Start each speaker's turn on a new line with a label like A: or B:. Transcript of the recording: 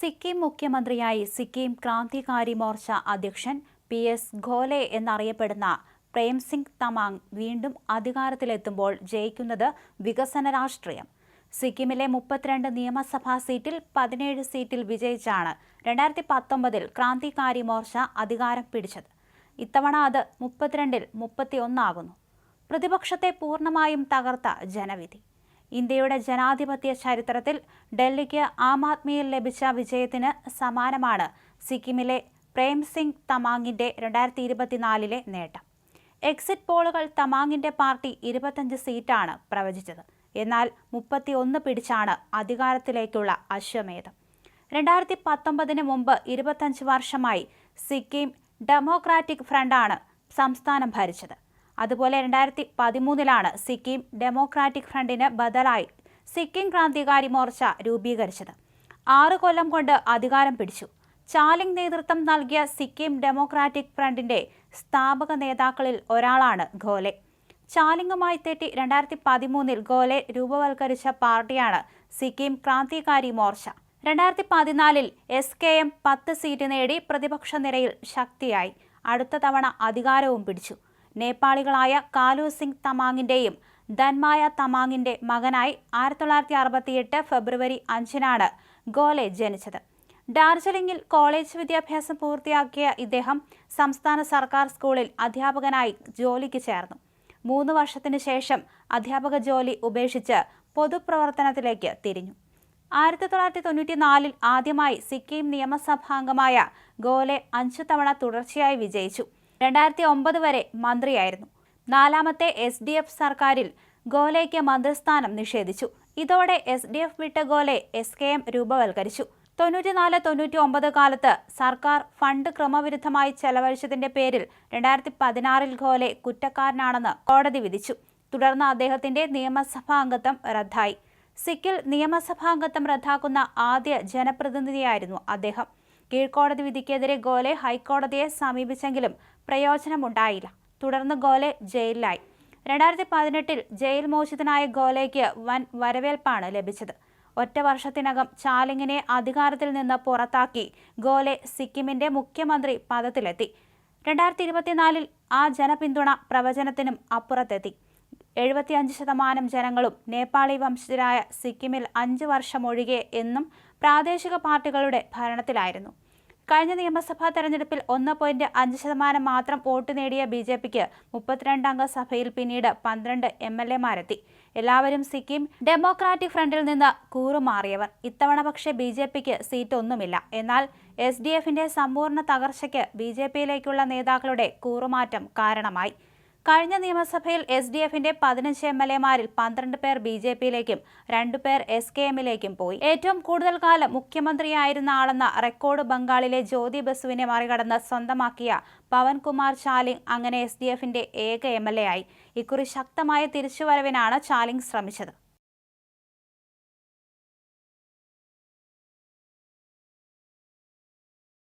A: സിക്കിം മുഖ്യമന്ത്രിയായി സിക്കിം ക്രാന്തികാരി മോർച്ച അധ്യക്ഷൻ P S ഖോലെ എന്നറിയപ്പെടുന്ന പ്രേംസിംഗ് തമാങ് വീണ്ടും അധികാരത്തിലെത്തുമ്പോൾ ജയിക്കുന്നത് വികസന രാഷ്ട്രീയം. സിക്കിമിലെ മുപ്പത്തിരണ്ട് നിയമസഭാ സീറ്റിൽ പതിനേഴ് സീറ്റിൽ വിജയിച്ചാണ് രണ്ടായിരത്തി പത്തൊമ്പതിൽ ക്രാന്തികാരി മോർച്ച അധികാരം പിടിച്ചത്. ഇത്തവണ അത് മുപ്പത്തിരണ്ടിൽ മുപ്പത്തിയൊന്നാകുന്നു. പ്രതിപക്ഷത്തെ പൂർണമായും തകർത്ത ജനവിധി. ഇന്ത്യയുടെ ജനാധിപത്യ ചരിത്രത്തിൽ ഡൽഹിക്ക് ആം ആദ്മിയിൽ ലഭിച്ച വിജയത്തിന് സമാനമാണ് സിക്കിമിലെ പ്രേം സിംഗ് തമാങ്ങിന്റെ രണ്ടായിരത്തി ഇരുപത്തിനാലിലെ നേട്ടം. എക്സിറ്റ് പോളുകൾ തമാങ്ങിന്റെ പാർട്ടി ഇരുപത്തഞ്ച് സീറ്റാണ് പ്രവചിച്ചത്. എന്നാൽ മുപ്പത്തിയൊന്ന് പിടിച്ചാണ് അധികാരത്തിലേക്കുള്ള അശ്വമേധം. രണ്ടായിരത്തി പത്തൊമ്പതിന് മുമ്പ് ഇരുപത്തഞ്ച് വർഷമായി സിക്കിം ഡെമോക്രാറ്റിക് ഫ്രണ്ടാണ് സംസ്ഥാനം ഭരിച്ചത്. അതുപോലെ രണ്ടായിരത്തി പതിമൂന്നിലാണ് സിക്കിം ഡെമോക്രാറ്റിക് ഫ്രണ്ടിന് ബദലായി സിക്കിം ക്രാന്തികാരി മോർച്ച രൂപീകരിച്ചത്. ആറ് കൊല്ലം കൊണ്ട് അധികാരം പിടിച്ചു. ചാലിംഗ് നേതൃത്വം നൽകിയ സിക്കിം ഡെമോക്രാറ്റിക് ഫ്രണ്ടിന്റെ സ്ഥാപക നേതാക്കളിൽ ഒരാളാണ് ഗോലെ ചാലിംഗുമായി തെറ്റി രണ്ടായിരത്തി പതിമൂന്നിൽ ഗോലെ രൂപവൽക്കരിച്ച പാർട്ടിയാണ് സിക്കിം ക്രാന്തികാരി മോർച്ച. രണ്ടായിരത്തി പതിനാലിൽ എസ് കെ എം പത്ത് സീറ്റ് നേടി പ്രതിപക്ഷ നിരയിൽ ശക്തിയായി. അടുത്ത തവണ അധികാരവും പിടിച്ചു. നേപ്പാളികളായ കാലു സിംഗ് തമാങ്ങിന്റെയും ധന്മായ തമാങ്ങിന്റെ മകനായി ആയിരത്തി തൊള്ളായിരത്തി അറുപത്തിയെട്ട് ഫെബ്രുവരി അഞ്ചിനാണ് ഗോലെ ജനിച്ചത്. ഡാർജിലിംഗിൽ കോളേജ് വിദ്യാഭ്യാസം പൂർത്തിയാക്കിയ ഇദ്ദേഹം സംസ്ഥാന സർക്കാർ സ്കൂളിൽ അധ്യാപകനായി ജോലിക്ക് ചേർന്നു. മൂന്ന് വർഷത്തിനു ശേഷം അധ്യാപക ജോലി ഉപേക്ഷിച്ച് പൊതുപ്രവർത്തനത്തിലേക്ക് തിരിഞ്ഞു. ആയിരത്തി തൊള്ളായിരത്തി തൊണ്ണൂറ്റി നാലിൽ ആദ്യമായി സിക്കിം നിയമസഭാംഗമായ ഗോലെ അഞ്ചു തവണ തുടർച്ചയായി വിജയിച്ചു. രണ്ടായിരത്തി ഒമ്പത് വരെ മന്ത്രിയായിരുന്നു. നാലാമത്തെ എസ് ഡി എഫ് സർക്കാരിൽ ഗോലയ്ക്ക് മന്ത്രിസ്ഥാനം നിഷേധിച്ചു. ഇതോടെ എസ് ഡി എഫ് വിട്ട ഗോലെ എസ് കെ എം രൂപവൽക്കരിച്ചു. തൊണ്ണൂറ്റിനാല് തൊണ്ണൂറ്റി ഒമ്പത് കാലത്ത് സർക്കാർ ഫണ്ട് ക്രമവിരുദ്ധമായി ചെലവഴിച്ചതിന്റെ പേരിൽ രണ്ടായിരത്തി പതിനാറിൽ ഗോലെ കുറ്റക്കാരനാണെന്ന് കോടതി വിധിച്ചു. തുടർന്ന് അദ്ദേഹത്തിന്റെ നിയമസഭാ അംഗത്വം റദ്ദായി. സിക്കിൽ നിയമസഭാംഗത്വം റദ്ദാക്കുന്ന ആദ്യ ജനപ്രതിനിധിയായിരുന്നു അദ്ദേഹം. കീഴ്ക്കോടതി വിധിക്കെതിരെ ഗോലെ ഹൈക്കോടതിയെ സമീപിച്ചെങ്കിലും പ്രയോജനമുണ്ടായില്ല. തുടർന്ന് ഗോലെ ജയിലിലായി. രണ്ടായിരത്തി പതിനെട്ടിൽ ജയിൽ മോചിതനായ ഗോലയ്ക്ക് വൻ വരവേൽപ്പാണ് ലഭിച്ചത്. ഒറ്റ വർഷത്തിനകം ചാലിങ്ങിനെ അധികാരത്തിൽ നിന്ന് പുറത്താക്കി ഗോലെ സിക്കിമിന്റെ മുഖ്യമന്ത്രി പദത്തിലെത്തി. രണ്ടായിരത്തി ഇരുപത്തിനാലിൽ ആ ജനപിന്തുണ പ്രവചനത്തിനും അപ്പുറത്തെത്തി. എഴുപത്തിയഞ്ച് ശതമാനം ജനങ്ങളും നേപ്പാളി വംശജരായ സിക്കിമിൽ അഞ്ച് ഒഴികെ എന്നും പ്രാദേശിക പാർട്ടികളുടെ ഭരണത്തിലായിരുന്നു. കഴിഞ്ഞ നിയമസഭാ തെരഞ്ഞെടുപ്പിൽ ഒന്ന് പോയിന്റ് അഞ്ച് ശതമാനം മാത്രം വോട്ട് നേടിയ ബി ജെ പിക്ക് മുപ്പത്തിരണ്ടംഗ സഭയിൽ പിന്നീട് പന്ത്രണ്ട് എം എൽ എമാരെത്തി എല്ലാവരും സിക്കിം ഡെമോക്രാറ്റിക് ഫ്രണ്ടിൽ നിന്ന് കൂറുമാറിയവർ. ഇത്തവണ പക്ഷേ ബി ജെ പിക്ക് സീറ്റൊന്നുമില്ല. എന്നാൽ എസ് ഡി എഫിന്റെ സമ്പൂർണ തകർച്ചയ്ക്ക് ബി ജെ പിയിലേക്കുള്ള നേതാക്കളുടെ കൂറുമാറ്റം കാരണമായി. കഴിഞ്ഞ നിയമസഭയിൽ എസ് ഡി എഫിന്റെ പതിനഞ്ച് എം എൽ എമാരിൽ പന്ത്രണ്ട് പേർ ബി ജെ പിയിലേക്കും രണ്ടുപേർ എസ് കെ എമ്മിലേക്കും പോയി. ഏറ്റവും കൂടുതൽ കാലം മുഖ്യമന്ത്രിയായിരുന്ന ആളെന്ന റെക്കോർഡ് ബംഗാളിലെ ജ്യോതി ബസുവിനെ മറികടന്ന് സ്വന്തമാക്കിയ പവൻകുമാർ ചാലിംഗ് അങ്ങനെ എസ് ഡി എഫിന്റെ ഏക എം എൽ എ ആയി. ഇക്കുറി ശക്തമായ തിരിച്ചുവരവിനാണ് ചാലിംഗ് ശ്രമിച്ചത്.